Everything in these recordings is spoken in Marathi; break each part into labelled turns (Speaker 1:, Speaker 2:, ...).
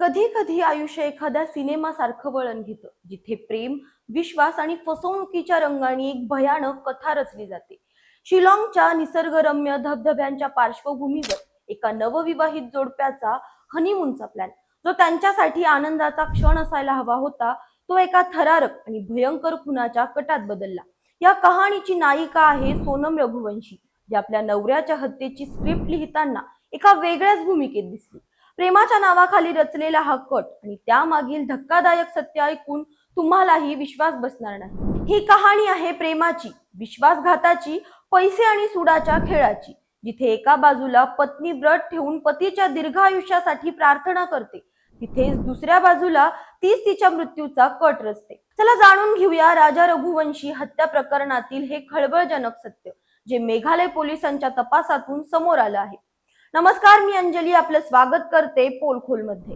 Speaker 1: कधी कधी आयुष्य एखाद्या सिनेमासारखं वळण घेतं जिथे प्रेम विश्वास आणि फसवणुकीच्या रंगाने एक भयानक कथा रचली जाते. शिलाँगच्या निसर्गरम्य धबधब्यांच्या पार्श्वभूमीवर एका नवविवाहित जोडप्याचा हनीमूनचा प्लॅन जो त्यांच्यासाठी आनंदाचा क्षण असायला हवा होता तो एका थरारक आणि भयंकर खुनाच्या कटात बदलला. या कहाणीची नायिका आहे सोनम रघुवंशी जी आपल्या नवऱ्याच्या हत्येची स्क्रिप्ट लिहिताना एका वेगळ्याच भूमिकेत दिसली. प्रेमाच्या नावाखाली रचलेला हा कट आणि त्यामागील धक्कादायक सत्य ऐकून तुम्हालाही विश्वास बसणार नाही. ही कहाणी आहे प्रेमाची विश्वासघाताची पैसे आणि सुडाच्या खेळाची जिथे एका बाजूला पत्नी व्रत ठेवून पतीच्या दीर्घ आयुष्यासाठी प्रार्थना करते तिथेच दुसऱ्या बाजूला तीच तिच्या मृत्यूचा कट रचते. चला जाणून घेऊया राजा रघुवंशी हत्या प्रकरणातील हे खळबळजनक सत्य जे मेघालय पोलिसांच्या तपासातून समोर आलं आहे. नमस्कार मी अंजली. आपलं स्वागत करते पोलखोलमध्ये.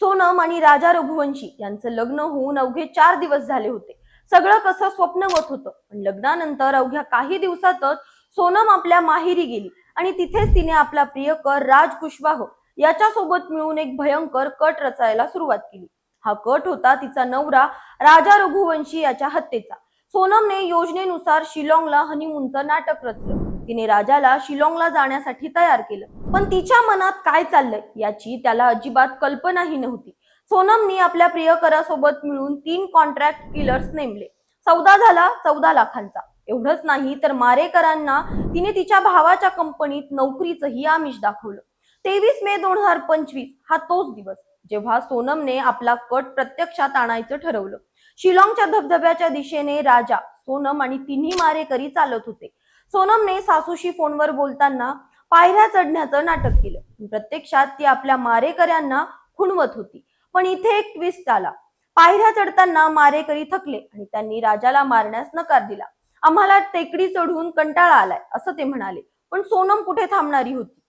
Speaker 1: सोनम आणि राजा रघुवंशी यांचं लग्न होऊन अवघे चार दिवस झाले होते. सगळं कसं स्वप्नवत होतं. पण लग्नानंतर अवघ्या काही दिवसातच सोनम आपल्या माहेरी गेली आणि तिथेच तिने आपला प्रियकर राज कुशवाह याच्यासोबत मिळून एक भयंकर कट रचायला सुरुवात केली. हा कट होता तिचा नवरा राजा रघुवंशी याच्या हत्येचा. सोनमने योजनेनुसार शिलाँगला हनीमूनचं नाटक रचलं. तिने राजाला शिलाँगला जाण्यासाठी तयार केलं. पण तिच्या मनात काय चाललंय याची त्याला अजिबात कल्पनाही नव्हती. सोनमनी आपल्या प्रियकरासोबत मिळून तीन कॉन्ट्रॅक्ट किलर्स नेमले. चौदा झाला चौदा लाखांचा. एवढंच नाही तर मारेकरांना तिने तिच्या भावाच्या कंपनीत नोकरीचंही आमिष दाखवलं. तेवीस मे दोन हजार पंचवीस हा तोच दिवस जेव्हा सोनमने आपला कट प्रत्यक्षात आणायचं ठरवलं. शिलाँगच्या धबधब्याच्या दिशेने राजा सोनम आणि तिन्ही मारेकरी चालत होते. सोनमने सासूशी फोनवर बोलताना पायऱ्या चढण्याचं नाटक केलं. प्रत्यक्षात ती आपल्या मारेकऱ्यांना खुणवत होती. पण इथे एक ट्विस्ट आला. पायऱ्या चढताना मारेकरी थकले आणि त्यांनी राजाला मारण्यास नकार दिला. आम्हाला टेकडी चढून कंटाळा आलाय असं ते म्हणाले. पण सोनम कुठे थांबणारी होती?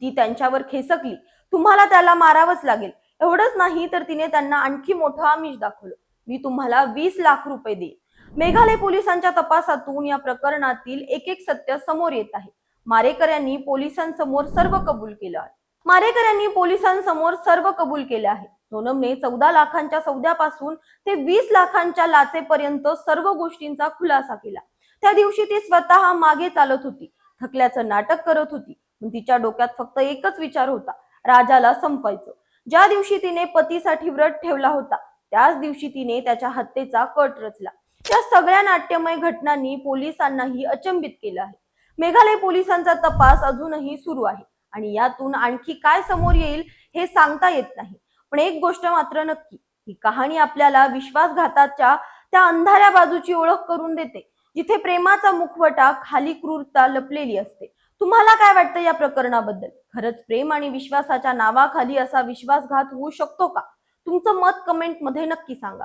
Speaker 1: ती त्यांच्यावर खेसकली. तुम्हाला त्याला मारावंच लागेल. एवढंच नाही तर तिने त्यांना आणखी मोठं आमिष दाखवलं. मी तुम्हाला वीस लाख रुपये देईन. मेघालय पोलिसांच्या तपासातून या प्रकरणातील एक एक सत्य समोर येत आहे. मारेकऱ्यांनी पोलिसांसमोर सर्व कबूल केलं आहे. मारेकऱ्यांनी पोलिसांसमोर सर्व कबूल केले आहे. सोनमने चौदा लाखांच्या सौद्यापासून ते वीस लाखांच्या लाचेपर्यंत सर्व गोष्टींचा खुलासा केला. त्या दिवशी ती स्वतः मागे चालत होती. थकल्याचं नाटक करत होती. पण तिच्या डोक्यात फक्त एकच विचार होता. राजाला संपवायचं. ज्या दिवशी तिने पतीसाठी व्रत ठेवला होता त्याच दिवशी तिने त्याच्या हत्येचा कट रचला. या सगळ्या नाट्यमय घटनांनी पोलिसांनाही अचंबित केलं आहे. मेघालय पोलिसांचा तपास अजूनही सुरू आहे आणि यातून आणखी काय समोर येईल हे सांगता येत नाही. पण एक गोष्ट मात्र नक्की ही कहाणी आपल्याला विश्वासघाताच्या त्या अंधाऱ्या बाजूची ओळख करून देते जिथे प्रेमाचा मुखवटा खाली क्रूरता लपलेली असते. तुम्हाला काय वाटतं या प्रकरणाबद्दल? खरंच प्रेम आणि विश्वासाच्या नावाखाली असा विश्वासघात होऊ शकतो का? तुमचं मत कमेंटमध्ये नक्की सांगा.